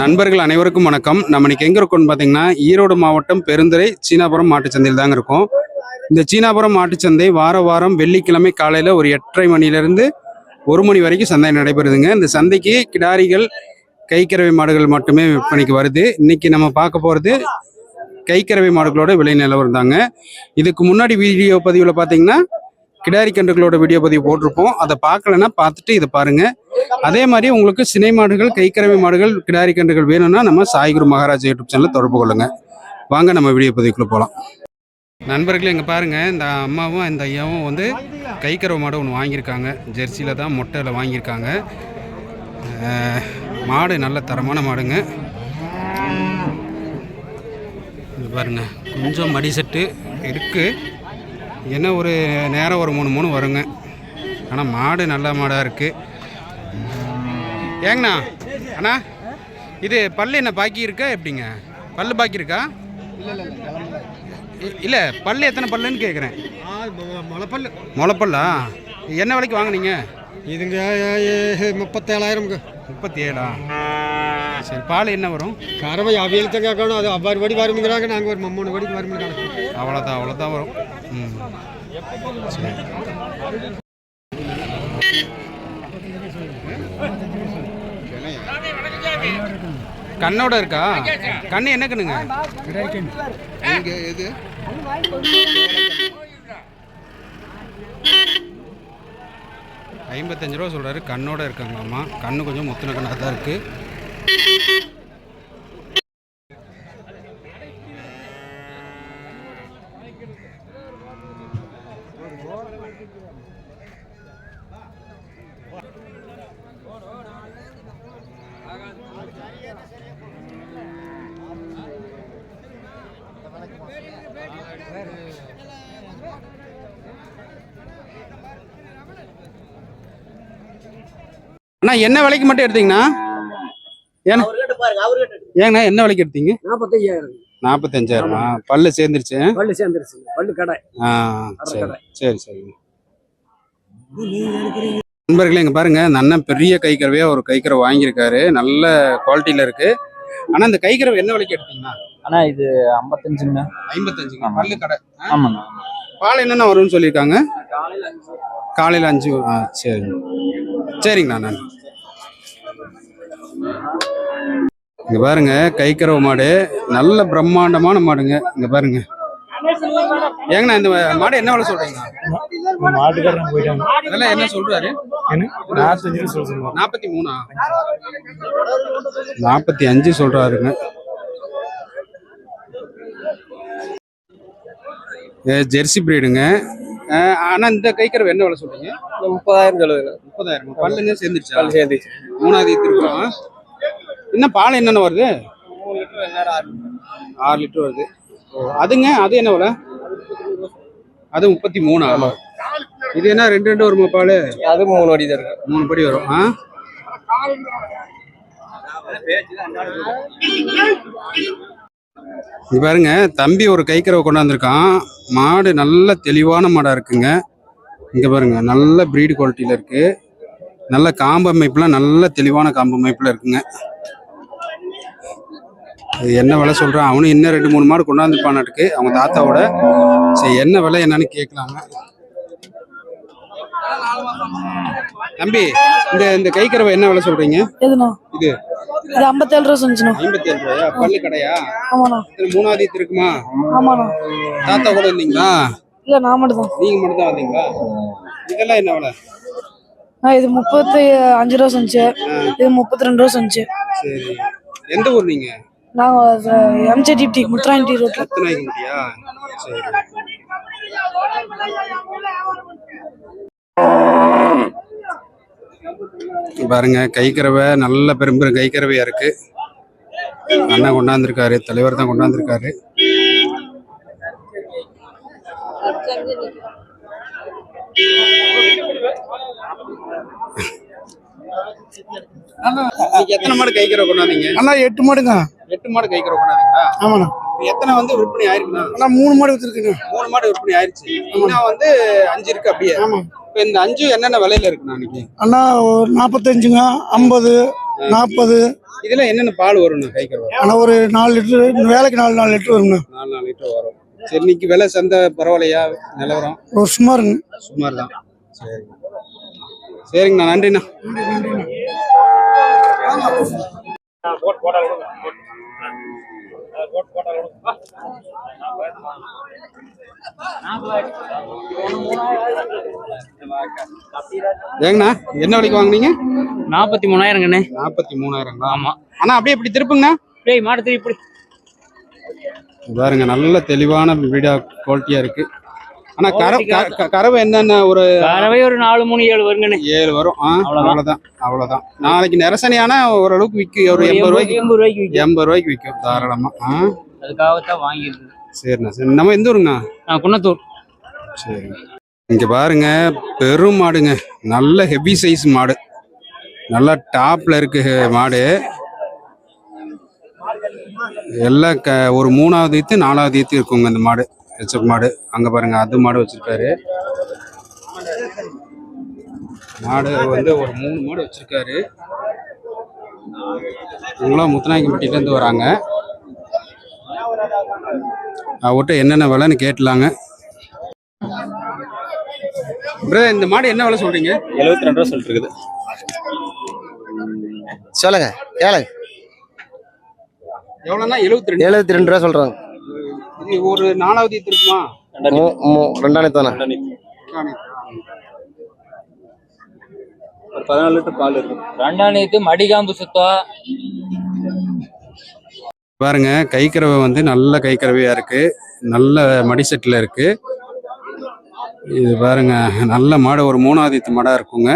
நண்பர்கள் அனைவருக்கும் வணக்கம். நம்ம இன்னைக்கு எங்க இருக்கோம்னு பாத்தீங்கன்னா ஈரோடு மாவட்டம் பெருந்துறை சீனாபுரம் மாட்டுச்சந்தையில் தாங்க இருக்கும். இந்த சீனாபுரம் மாட்டுச்சந்தை வார வாரம் வெள்ளிக்கிழமை காலையில ஒரு எட்டரை மணிலிருந்து ஒரு மணி வரைக்கும் சந்தை நடைபெறுதுங்க. இந்த சந்தைக்கு கிடாரிகள் கைக்கறவை மாடுகள் மட்டுமே விற்பனைக்கு வருது. இன்னைக்கு நம்ம பார்க்க போறது கைக்கறவை மாடுகளோட விலை நிலவரம் தாங்க. இதுக்கு முன்னாடி வீடியோ பதிவில் பார்த்தீங்கன்னா கிடாரி கன்றுகளோட வீடியோ பதிவு போட்டிருப்போம். அதை பார்க்கலன்னா பார்த்துட்டு இதை பாருங்க. அதே மாதிரி உங்களுக்கு சினை மாடுகள் கைக்கறவை மாடுகள் கிடாரி கன்றுகள் வேணும்னா நம்ம சாய்குரு மகாராஜ் யூடியூப் சேனலில் தொடர்பு கொள்ளுங்க. வாங்க நம்ம வீடியோ பதிவுக்குள்ள போகலாம் நண்பர்களே இங்கே பாருங்க. இந்த அம்மாவும் இந்த ஐயாவும் வந்து கைக்கறவை மாடு ஒன்று வாங்கியிருக்காங்க. ஜெர்சியில் தான் மொட்டையில் வாங்கியிருக்காங்க. மாடு நல்ல தரமான மாடுங்க. இது பாருங்க. கொஞ்சம் மடி செட்டு என்ன ஒரு நேரம் ஒரு மூணு மூணு வருங்க. ஆனால் மாடு நல்ல மாடாக இருக்கு. ஏங்கண்ணா அண்ணா இது பல்லு என்ன பாக்கி இருக்கா எப்படிங்க? பல்லு பாக்கி இருக்கா? இல்ல பல்லு எத்தனை பல்லுன்னு கேட்குறேன் முளைப்பல்லு? முளைப்பல்லா என்ன விலைக்கு வாங்குனீங்க? இதுங்க முப்பத்தேழாயிரம்க்கு முப்பத்தி ஏழா சரி பால் என்ன வரும்? கறவை அவியல் தான் கேட்கணும். அது அவ்வாறு படி வருமுங்கிறாங்க நாங்கள் ஒரு மூணு படிக்கு வரும் கணக்கு அவ்வளோதான் அவ்வளோதான் வரும். ம். சரி. கண்ணோட இருக்கா? கண்ணு என்ன கண்ணுங்க? எது? ஐம்பத்தஞ்சு ரூபா சொல்கிறாரு கண்ணோட இருக்காங்களாம்மா கண்ணு கொஞ்சம் முத்தின கண்ணாக தான் இருக்குது அண்ணா என்ன விலைக்கு மட்டும் எடுத்தீங்கண்ணா? ஏண்ணா ஏங்கண்ணா என்ன விலைக்கு எடுத்தீங்க? நாற்பத்தையாயிரம் நாற்பத்தஞ்சாயிரமா பல்லு சேர்ந்துருச்சு பல்லு சேர்ந்துருச்சு. பல்லு கடை. ஆ சரி சரி சரி. நண்பர்களே இங்க பாருங்க இந்த அண்ணன் பெரிய கைக்கறவையா ஒரு கைக்கறவை வாங்கியிருக்காரு. நல்ல குவாலிட்டியில இருக்கு. ஆனா இந்த கைக்கறவை என்ன விலைக்கு எடுத்தீங்கன்னா அண்ணா இது ஐம்பத்தஞ்சுங்க ஐம்பத்தஞ்சுங்க பல்லு கடை. ஆமாண்ணா. பால் என்னென்ன வரும்னு சொல்லியிருக்காங்க? காலையில் அஞ்சு ஆ சரிங்க சரிங்கண்ணா நன்றி. இங்க பாருங்க கைக்கறவை மாடு. நல்ல பிரம்மாண்டமான மாடுங்க. இங்க பாருங்க. ஏங்கண்ணா இந்த மாடு என்ன விலை சொல்றீங்க? மாட்டுக்காரன் போயிட்டாங்க அதெல்லாம் என்ன சொல்றாரு? நாற்பத்தி மூணா? நாற்பத்தி அஞ்சு சொல்றாருங்க. ஏ, ஜெர்சி பிரீடுங்க ஆனா இந்த கைக்கறவை என்ன விலை சொல்றீங்க? முப்பதாயிரம் சொல்லுங்க. முப்பதாயிரம். பல்லுங்க சேர்ந்துருச்சா? பல்லு சேர்ந்துச்சு மூணாவது இருக்கிறோம் இன்னும் பால் என்னென்ன வருது? ஆறு லிட்டர். வருது. அதுங்க அது என்ன விலை? அது முப்பத்தி மூணா? இது என்ன ரெண்டு ரெண்டு வருமா பால்? அது மூணு வடி தான் இருக்கு. மூணு படி வரும். ஆ? இது பாருங்க தம்பி ஒரு கைக்கறவை கொண்டாந்துருக்கான். மாடு நல்ல தெளிவான மாடா இருக்குங்க. இங்க பாருங்க நல்ல பிரீடு குவாலிட்டியில இருக்கு. நல்ல காம்பு அமைப்புலாம் நல்ல தெளிவான காம்பு அமைப்புல இருக்குங்க. இது என்ன விலை சொல்றான்? அவனும் இன்னும் ரெண்டு மூணு மாடு கொண்டாந்துருப்பானாட்டுக்கு அவங்க தாத்தாவோட. சரி என்ன விலை என்னன்னு கேட்கலாங்க. தம்பி இந்த இந்த கைக்கறவை என்ன விலை சொல்றீங்க? இது. இது ஐம்பத்தேழு ரூபா சொன்னுச்சுண்ணா ஐம்பத்தி ஏழு ரூபாயா? பல்லு கடையா? ஆமாண்ணா. இது மூணாவது இருக்குமா? ஆமாண்ணா. தாத்தா கூட இருந்தீங்களா இல்லை நான் மட்டும் தான் நீங்க மட்டும் தான் வந்தீங்களா? இதெல்லாம் என்ன விலை? ஆ இது முப்பத்தி அஞ்சு ரூபா சொன்னிச்சு இது முப்பத்தி ரெண்டு ரூபா சொன்னிச்சு சரி. எந்த ஊர் நீங்க? நாங்கள் எம்ஜிடிடி முத்ராண்டி ரோட்டில் ரத்னாய்க்கு முடியா பாருங்க கைக்கறவை நல்ல பெரும்பெரும் கைக்கறவையா இருக்கு. அண்ணன் கொண்டாந்துருக்காரு தலைவர் தான் கொண்டாந்துருக்காரு. இன்னைக்கு எத்தனை மாடு கைக்கறவை கொண்டாந்தீங்க? அண்ணா எட்டு மாடுங்க. எட்டு மாடு கைக்கறவை கொண்டாந்தீங்களா? ஆமாண்ணா. எத்தனை வந்து விற்பனை ஆயிருக்குண்ணா? அண்ணா மூணு மாடு வச்சிருக்குங்க மூணு மாடு விற்பனை ஆயிருச்சு. இன்னும் வந்து அஞ்சு இருக்கு அப்படியே. ஆமா இப்ப இந்த அஞ்சு என்னென்ன விலையில இருக்குண்ணா இன்னைக்கு? அண்ணா ஒரு நாற்பத்தஞ்சுங்க ஐம்பது நாற்பது. இதுல என்னென்ன பால் வரும்ண்ணா கை கறவை ஆனால் ஒரு நாலு லிட்டரு வேலைக்கு நாலு நாலு லிட்டர் வரும்ண்ணா. நாலு நாலு லிட்டர் வரும். சரி இன்னைக்கு விலை சந்தை பரவாயில்லையா? நிலவரம்? ஒரு சுமாருங்க. சுமார் தான். சரி. சரிங்கண்ணா நன்றிண்ணா. ஏங்கண்ணா என்ன விலைக்கு வாங்குனீங்க? நாற்பத்தி மூணாயிரங்கண்ணே. நாற்பத்தி மூணாயிரங்களா? ஆமா. அண்ணா அப்படியே இப்படி திருப்புங்கண்ணா. டேய் மாடு திருப்பி பாருங்க நல்ல தெளிவான வீடியோ குவாலிட்டியா இருக்கு. ஆனா கறவை என்னென்ன ஒரு கறவை ஒரு நாலு மூணு ஏழு வருங்கண்ணே ஏழு வரும். அவ்வளவுதான். அவ்வளவுதான். நாளைக்கு நிரசனையான ஓரளவுக்கு விற்கும் ஒரு எண்பது ரூபாய்க்கு எண்பது ரூபாய்க்கு விற்கும் எண்பது ரூபாய்க்கு விற்கும் தாராளமா. ஆ? அதுக்காகத்தான் வாங்கியிருக்கு சரிண்ணா சரி. நம்ம எந்த ஊருங்கண்ணா? நான் குன்னத்தூர். சரி. இங்க பாருங்க பெரும் மாடுங்க. நல்ல ஹெவி சைஸ் மாடு. நல்லா டாப்ல இருக்கு மாடு. எல்லாம் க ஒரு மூணாவது ஈத்து நாலாவது ஈத்து இருக்குங்க இந்த மாடு. ஹெச்எப் மாடு. அங்க பாருங்க அது மாடு வச்சிருக்காரு. மாடு வந்து ஒரு மூணு மாடு வச்சிருக்காரு. இவங்களாம் முத்துநாயக்கம்பட்டியில இருந்து வராங்க. அவர்கிட்ட என்னென்ன விலைன்னு கேட்டலாங்க பிரதர் இந்த மாடு என்ன விலை சொல்றீங்க? எழுபத்தி ரெண்டு ரூபா சொல்லிட்டு இருக்குது சொல்லுங்க கேளுங்க. எவ்வளோனா எழுபத்தி ரெண்டு எழுபத்தி ரெண்டு ரூபா சொல்றாங்க. இது ஒரு நாலாவது ஈத்து இருக்குமா ரெண்டாயிரத்தி தானே? ஒரு பதினாலு லிட்டர் பால் இருக்கு. ரெண்டாம் நேத்து மடிகாம்பு சுத்தம் பாருங்க கைக்கறவை வந்து நல்ல கைக்கறவையா இருக்கு. நல்ல மடி செட்டில் இருக்கு. இது பாருங்க நல்ல மாடு ஒரு மூணாவது மாடா இருக்குங்க.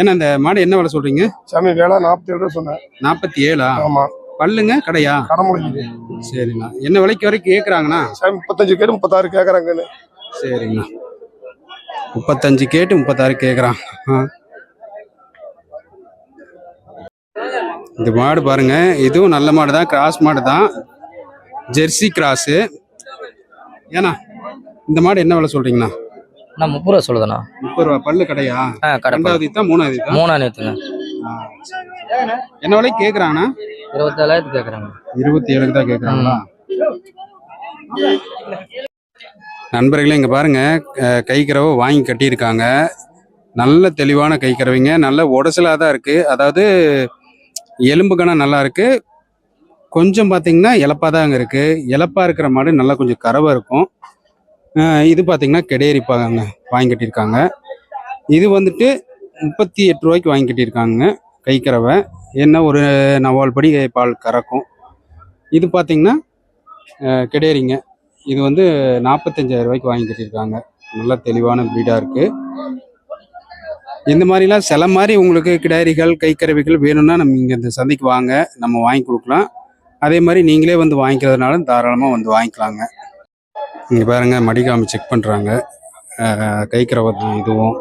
ஏன்னா இந்த மாடு என்ன விலை சொல்றீங்க? சாமி வேலை நாற்பத்தி ஏழு சொன்னேன். நாற்பத்தி ஏழா ஆமா. பல்லுங்க கடையா? கடை முடிக்குது சரிண்ணா என்ன விலைக்கு வரைக்கும் கேட்குறாங்கண்ணா முப்பத்தஞ்சு கேட்டு முப்பத்தாறு கேட்குறாங்கன்னு சரிங்கண்ணா. முப்பத்தஞ்சு கேட்டு முப்பத்தாறு கேட்குறான் இந்த மாடு பாருங்க இதுவும் நல்ல மாடு தான் கிராஸ் மாடு தான். ஜெர்சி கிராஸு ஏண்ணா இந்த மாடு என்ன விலை சொல்றீங்கண்ணா? நான் முப்பது ரூபா சொல்லுதுண்ணா. முப்பது ரூபா பல்லு கடையா? ஆ கடை ரெண்டாவது தான் மூணாவது தான் மூணா நேத்துங்க என்ன விலைக்கு கேட்குறாங்கண்ணா இருபத்தேழாயிரத்து கேட்குறாங்க இருபத்தி ஏழுக்கு தான் கேட்குறாங்களா நண்பர்களே இங்கே பாருங்க. கைக்கறவை வாங்கி கட்டியிருக்காங்க. நல்ல தெளிவான கைக்கறவைங்க நல்ல உடசலாக தான் இருக்கு. அதாவது எலும்பு கணம் நல்லா இருக்கு. கொஞ்சம் பார்த்தீங்கன்னா இலப்பாக தான் அங்கே இருக்கு. இலப்பா இருக்கிற மாடு நல்லா கொஞ்சம் கறவை இருக்கும். இது பார்த்தீங்கன்னா கெடேரிப்பாங்க வாங்கி கட்டியிருக்காங்க. இது வந்துட்டு முப்பத்தி எட்டு ரூபாய்க்கு வாங்கி கட்டியிருக்காங்க கைக்கறவை என்ன ஒரு நவால் படி பால் கறக்கும். இது பார்த்தீங்கன்னா கிடையறிங்க. இது வந்து நாற்பத்தஞ்சாயிரம் ரூபாய்க்கு வாங்கி கட்டியிருக்காங்க. நல்ல தெளிவான ப்ரீடாக இருக்குது இந்த மாதிரிலாம் சில மாதிரி உங்களுக்கு கிடாரிகள் கைக்கருவிகள் வேணும்னா நம்ம இங்கே இந்த சந்தைக்கு வாங்க. நம்ம வாங்கி கொடுக்கலாம். அதே மாதிரி நீங்களே வந்து வாங்கிக்கிறதுனால தாராளமாக வந்து வாங்கிக்கலாங்க. இங்கே பாருங்க மடிக்காமல் செக் பண்ணுறாங்க கைக்கரவை தான் இதுவும்.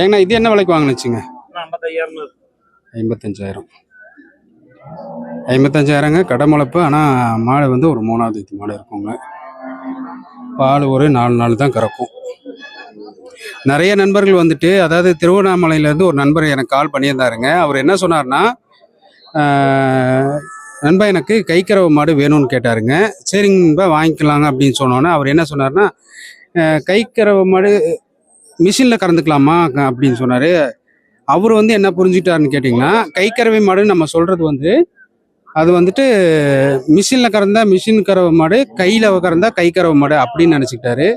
ஏங்கண்ணா இது என்ன விலைக்கு வாங்கினுச்சுங்க? ஐம்பத்தஞ்சாயிரம். ஐம்பத்தஞ்சாயிரங்க கடை முளைப்பு. ஆனால் மாடு வந்து ஒரு மூணாவது ஈத்து மாடு இருக்குங்க. பால் ஒரு நாலு நாள் தான் கறக்கும். நிறைய நண்பர்கள் வந்துட்டு அதாவது திருவண்ணாமலையிலேருந்து ஒரு நண்பர் எனக்கு கால் பண்ணியிருந்தாருங்க. அவர் என்ன சொன்னார்னா நண்பா எனக்கு கைக்கறவை மாடு வேணும்னு கேட்டாருங்க. சரிங்கப்பா வாங்கிக்கலாங்க அப்படின்னு சொன்னோன்னே அவர் என்ன சொன்னார்னா ஆஹ், கைக்கறவை மாடு மிஷினில் கறந்துக்கலாமா அப்படின்னு சொன்னார். அவர் வந்து என்ன புரிஞ்சுக்கிட்டாருன்னு கேட்டிங்கன்னா கைக்கறவை மாடுன்னு நம்ம சொல்கிறது வந்து அது வந்துட்டு மிஷினில் கறந்தால் மிஷின் கறவை மாடு கையில் கறந்தால் கை கறவை மாடு அப்படின்னு நினச்சிக்கிட்டாரு.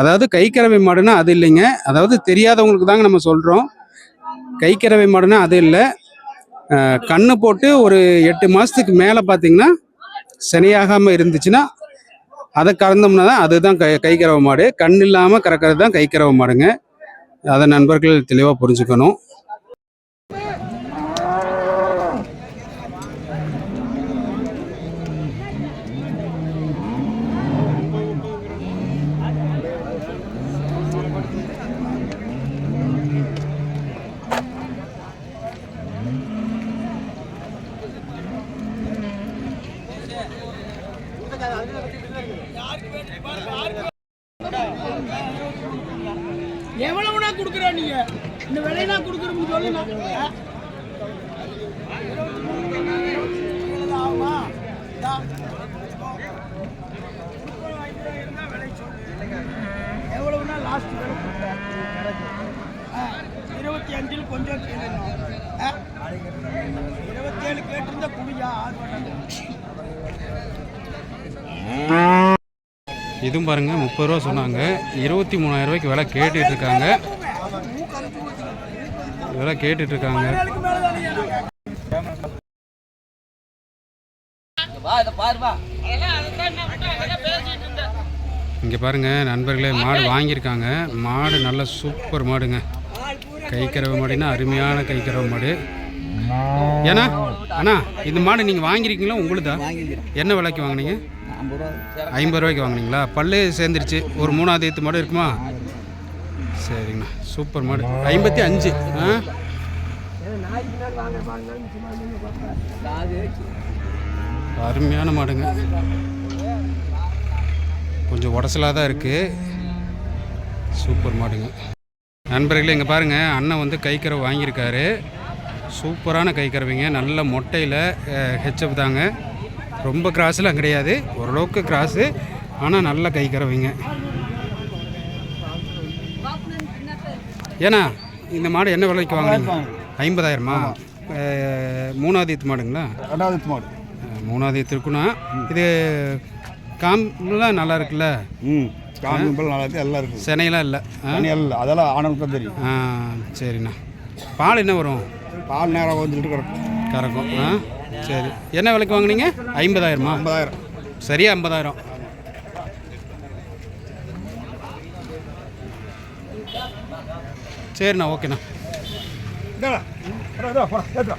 அதாவது கைக்கறவை மாடுன்னா அது இல்லைங்க. அதாவது தெரியாதவங்களுக்கு தாங்க நம்ம சொல்கிறோம் கைக்கறவை மாடுன்னா அது இல்லை. கண்ணு போட்டு ஒரு எட்டு மாதத்துக்கு மேலே பார்த்தீங்கன்னா சனியாகாமல் இருந்துச்சுன்னா அதை கறந்தோம்னா தான் அதுதான் கை கைக்கிறவ மாடு. கண் இல்லாமல் கறக்கிறது தான் கைக்கிறவ மாடுங்க. அதை நண்பர்கள் தெளிவாக புரிஞ்சுக்கணும் எவ்வளவுனா கொடுக்குற நீங்க இந்த விலைனா கொடுக்குறோம்னு சொல்லுங்க ஆமா எவ்வளவுனா லாஸ்ட் விலை கொடுக்குறேன் இருபத்தி அஞ்சில் கொஞ்சம் கீழே இருபத்தி ஏழு கேட்டிருந்தா குடியா ஆறு இதுவும் பாருங்க முப்பது ரூபா சொன்னாங்க. இருபத்தி மூணாயிரம் ரூபாய்க்கு விலை கேட்டுட்டு இருக்காங்க விலை கேட்டுட்டு இருக்காங்க இங்கே பாருங்க நண்பர்களே மாடு வாங்கியிருக்காங்க. மாடு நல்ல சூப்பர் மாடுங்க. கைக்கறவை மாடுன்னா அருமையான கைக்கறவை மாடு. ஏன்னா அண்ணா இந்த மாடு நீங்கள் வாங்கியிருக்கீங்களா உங்களுதா? என்ன விலைக்கு வாங்குனீங்க? ஐம்பது ரூபாய்க்கு வாங்கினீங்களா? பல்லு சேர்ந்துருச்சு. ஒரு மூணாவது ஏத்து மாடு இருக்குமா? சரிங்கண்ணா. சூப்பர் மாடு. ஐம்பத்தி அஞ்சு. ஆ? அருமையான மாடுங்க. கொஞ்சம் உடசலாக தான் இருக்குது சூப்பர் மாடுங்க. நண்பர்களே இங்கே பாருங்கள் அண்ணன் வந்து கைக்கரை வாங்கியிருக்காரு. சூப்பரான கைக்கறவைங்க நல்ல மொட்டையில் ஹெச்அப் தாங்க. ரொம்ப கிராஸ்லாம் கிடையாது. ஓரளவுக்கு கிராஸு ஆனால் நல்ல கைக்கறவைங்க ஏன்னா இந்த மாடு என்ன விலைக்கு வாங்குனீங்க? ஐம்பதாயிரமா? மூணாவது ஈத்து மாடுங்களா? ரெண்டாவது மாடு. மூணாவது ஈத்து இது காம்பெலாம் நல்லா இருக்குல்ல? ம். காம்பு நல்லா இருக்கு எல்லாம் இருக்கு. சென்னையெல்லாம் இல்லை. எல்லாம் அதெல்லாம் ஆனவனுக்கு தான் தெரியும். ஆ சரிண்ணா. பால் என்ன வரும்? பால் நேரம் வந்துட்டு கிடக்கும் கறக்கும். ஆ? சரி. என்ன விலைக்கு வாங்குனீங்க? ஐம்பதாயிரமா? ஐம்பதாயிரம். சரியா ஐம்பதாயிரம். சரிண்ணா ஓகேண்ணா இந்தாடா. போடா, இதோ, போடா, ஏத்துடா.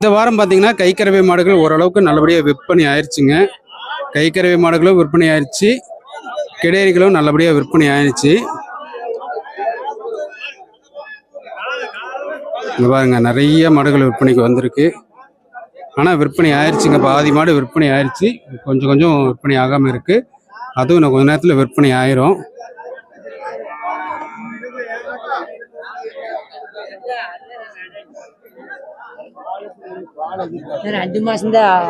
இந்த வாரம் பார்த்தீங்கன்னா கைக்கறவை மாடுகள் ஓரளவுக்கு நல்லபடியாக விற்பனை ஆயிடுச்சுங்க கைக்கறவை மாடுகளும் விற்பனை ஆயிடுச்சு கிடேரிகளும் நல்லபடியாக விற்பனை ஆயிடுச்சு இங்க பாருங்க நிறைய மாடுகள் விற்பனைக்கு வந்திருக்கு. ஆனால் விற்பனை ஆயிடுச்சுங்க பாதி மாடு விற்பனை ஆயிடுச்சு கொஞ்சம் கொஞ்சம் விற்பனை ஆகாமல் இருக்கு. அதுவும் இன்னும் கொஞ்ச நேரத்தில் விற்பனை ஆயிரும். அஞ்சு மாசம் தான்.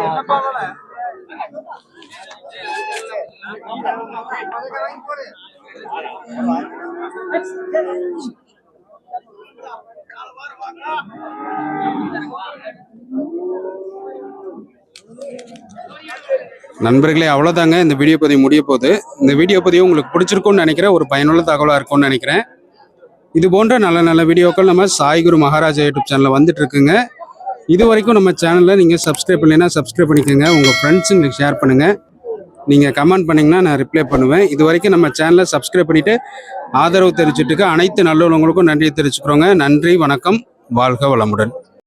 நண்பர்களே அவ்வளோதாங்க இந்த வீடியோ பதிவு முடிய போகுது. இந்த வீடியோ பதிவு உங்களுக்கு பிடிச்சிருக்கும்னு நினைக்கிறேன். ஒரு பயனுள்ள தகவலாக இருக்கும்னு நினைக்கிறேன். இது போன்ற நல்ல நல்ல வீடியோக்கள் நம்ம சாய்குரு மகாராஜா யூடியூப் சேனலில் வந்துட்டு இருக்குங்க. இது வரைக்கும் நம்ம சேனலில் நீங்கள் சப்ஸ்கிரைப் பண்ணலைன்னா சப்ஸ்கிரைப் பண்ணிக்கோங்க. உங்கள் ஃப்ரெண்ட்ஸுங்களுக்கு ஷேர் பண்ணுங்கள் நீங்கள் கமெண்ட் பண்ணிங்கன்னா நான் ரிப்ளை பண்ணுவேன். இது வரைக்கும் நம்ம சேனலை சப்ஸ்கிரைப் பண்ணிவிட்டு ஆதரவு தெரிவிச்சுட்டுக்கு அனைத்து நல்லவங்களுக்கும் நன்றியை தெரிவிச்சுக்கிறோங்க. நன்றி வணக்கம். வாழ்க வளமுடன்.